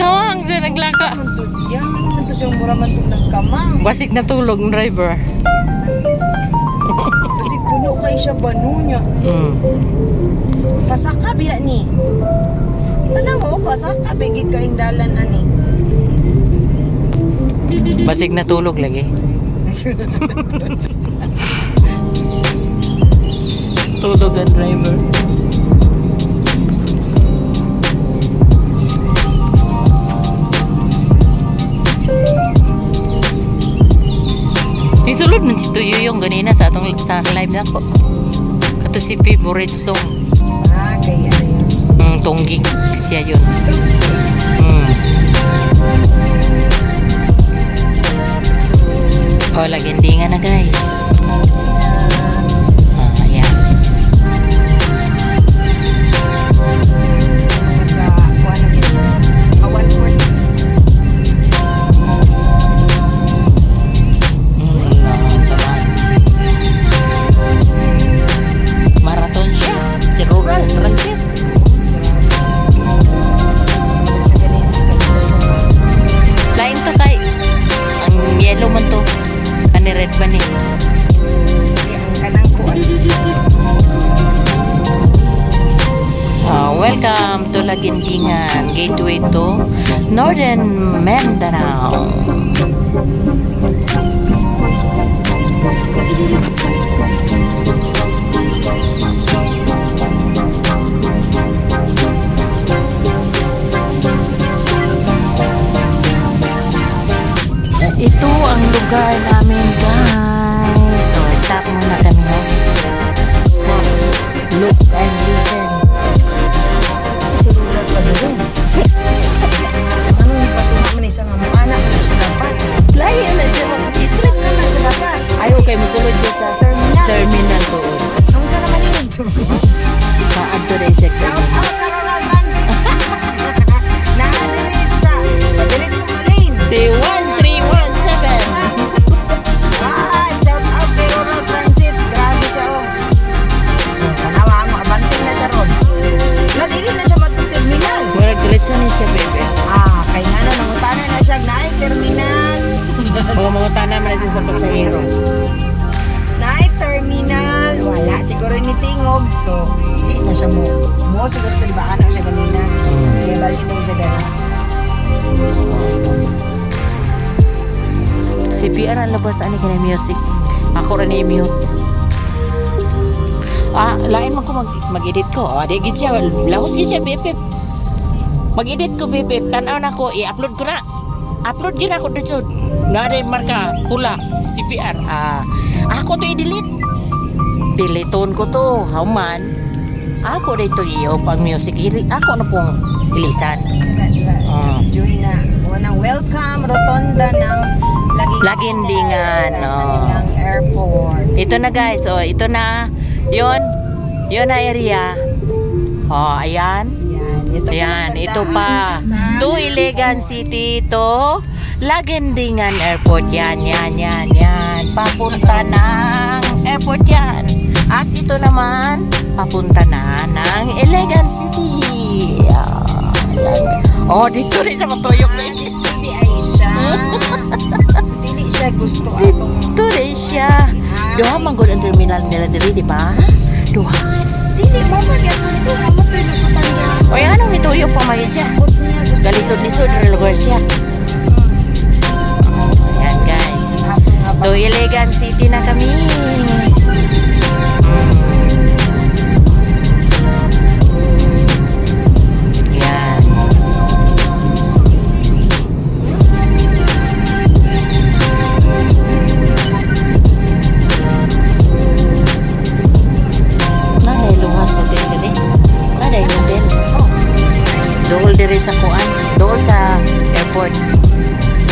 Nagkawang siya naglaka. Ano to siya? Siyang mura man to nagkamang? Basig na tulog ng driver. Kasi puno kay siya banu niya. Mm. Pasaka biya ni. Tanaw mo, pasaka bigit kaing dalan ani. Basig na tulog lagi. tulog ang driver. Isulod na si Tuyo yung ganina sa atong sa live na ko. Kato si favorite song. ah, kaya yun. Mm, tungging siya yun. Mm. Oh, lagindi nga na guys. Lagindingan, gateway to Northern Mindanao. Ito ang lugar namin, guys. So, na siya mo. Mo, siguro sa ba anak siya ganina. Kaya balik na siya ganina. Si PR ang labas ani kina music. Ako rin i-mute. Ah, lain man ko mag mag-edit ko. Ah, di gid siya lahos gid siya bebe. Mag-edit ko bebe. Tanaw na ko, i-upload ko na. Upload yun ako dito. Nga rin marka, pula, CPR. Ah, ako to i-delete. Deleton ko to. How man? Ako dito iyo pang music. Ili, ako na pong ilisan. Ah. Join na. Unang welcome, rotonda ng Lagindingan. Oh. airport. Ito na guys, oh, ito na. Yon. Yon na area. Oh, ayan. Yan. Ito Ayan, ito pa. To Iligan City to Lagindingan Airport. Yan, yan, yan, yan. Papunta ng airport yan. At ito naman, papunta na ng Iligan City. Ayan. Oh, dito rin sa matuyok na Hindi ay siya. dili siya gusto atong Dito rin siya. Duha man gud ang terminal nila diri, di ba? Duha. Dili mo man yan ito mo to ilusutan niya. O yan ang ituyo pa may siya. Galisod-lisod na lugar siya. Ayan guys. To Iligan City na kami.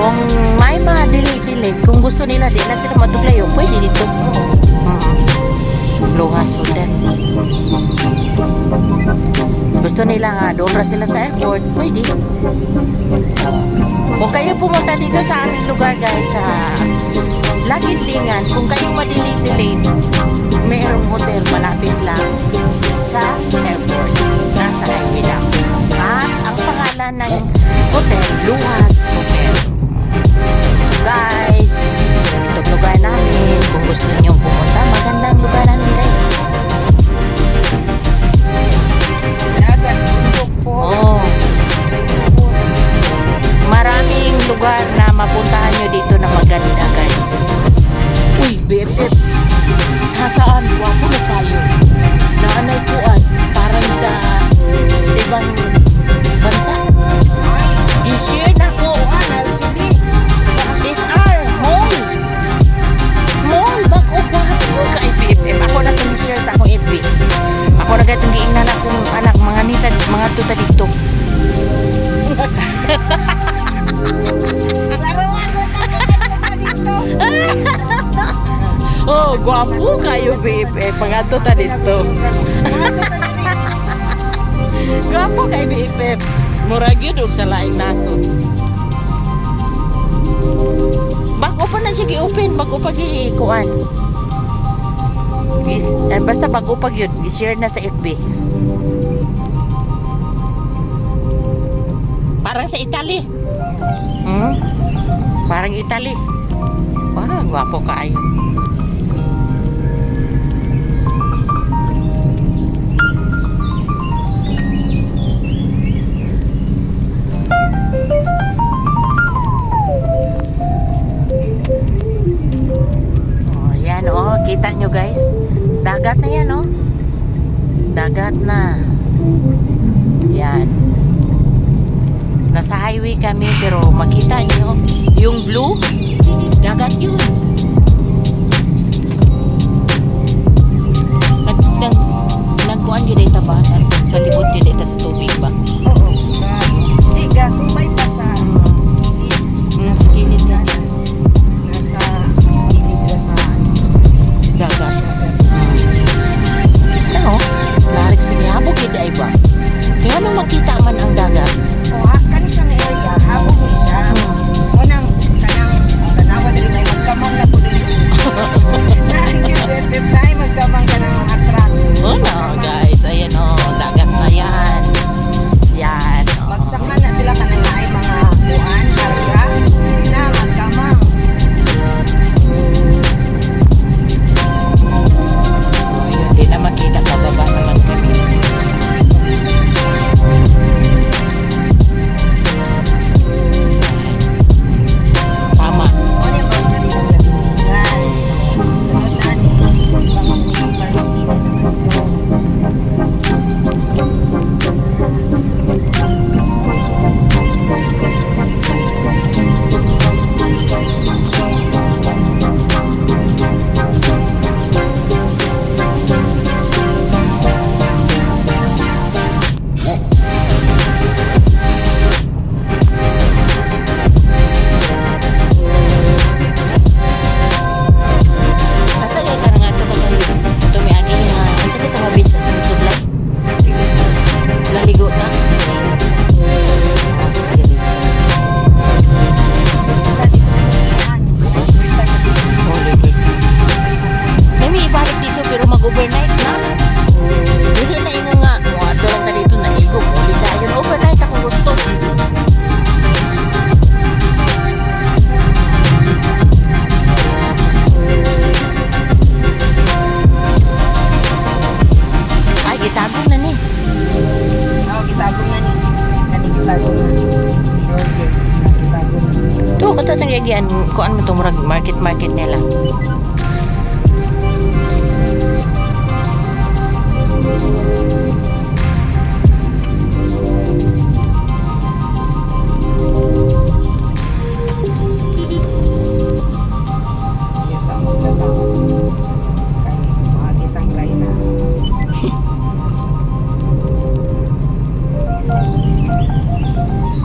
Kung may mga dili-dili, kung gusto nila di na sila matuglayo, pwede dito. Oo. Luhas hotel. Gusto nila nga, doon ra sila sa airport, pwede. Kung kayo pumunta dito sa aming lugar guys, sa Lagintingan, kung kayo madilit-dilit, mayroong hotel malapit lang na mapuntahan nyo dito na maganda guys. Uy, BFF, sa saan? Wapo na tayo. Naanay ko ay parang sa ibang bansa. I-share na ko. Kuan, LCD. SR, mall. Mall, bako ba? Ako ka BFF. Ako na itong share sa akong FB. Ako na itong giingnan akong anak, mga nita, mga tuta dito. Oh, gwapo kayo, BFF. Mga tuta dito. Gwapo kay BFF. Murag yun sa laing nasod. Bago pa na siya gi-open, bago pa gi-kuan. Eh, basta bago pa yun, i-share na sa FB. Parang sa Italy. Hmm? Parang Italy. Parang gwapo. Oh, Nung makita man ang dagat, O, ha, kani siya nga area, habog ni siya. Unang, kanang, tanawa din ay magkamang na din. Nakikibet tayo, magkamang ka ng mga truck. Oh no, guys,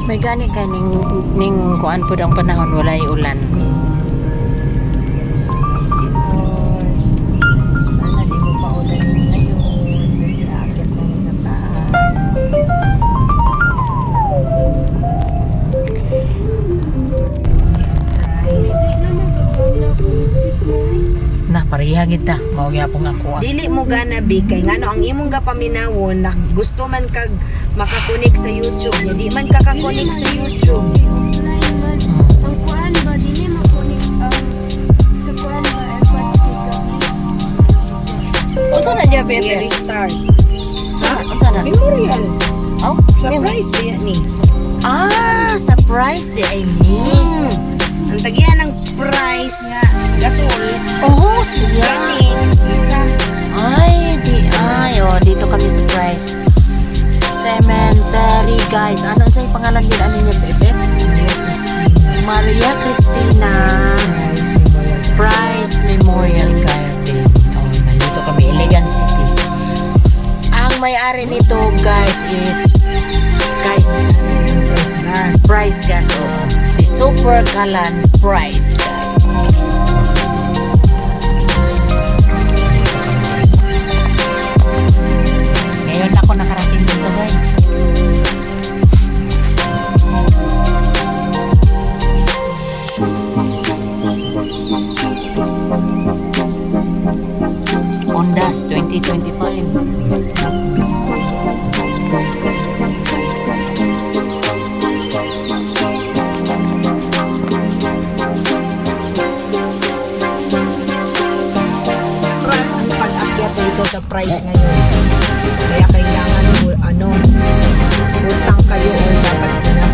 May gani ka ning, ning kuan po ang panahon walay ulan. Pareha kita. Mao gyapon ako. Dili mo gana bi kay ngano ang imong gapaminawon na gusto man kag makakonek sa YouTube. Nya di man kakakonek sa YouTube. Unsa na diya May bebe? restart. Ha? Unsa na? Memorial. Oh, Surprise ba ni? Ah, surprise di ay me. Hmm. Ang tagian ng price nga gasol. Oh, siya. Gani, isa. Ay, di ay. Oh, dito kami surprise. Cemetery, guys. Ano sa'yo pangalan din? Ano niya, bebe? Maria Cristina Price Memorial Garden. Oh, nandito kami, Iligan City. Ang may-ari nito, guys, is guys, Price Gas. Oh, si Super Galan Price, guys. Ako nakarating dito, guys. Hondas 2025. price ngayon. Kaya kailangan ano, utang kayo o dapat na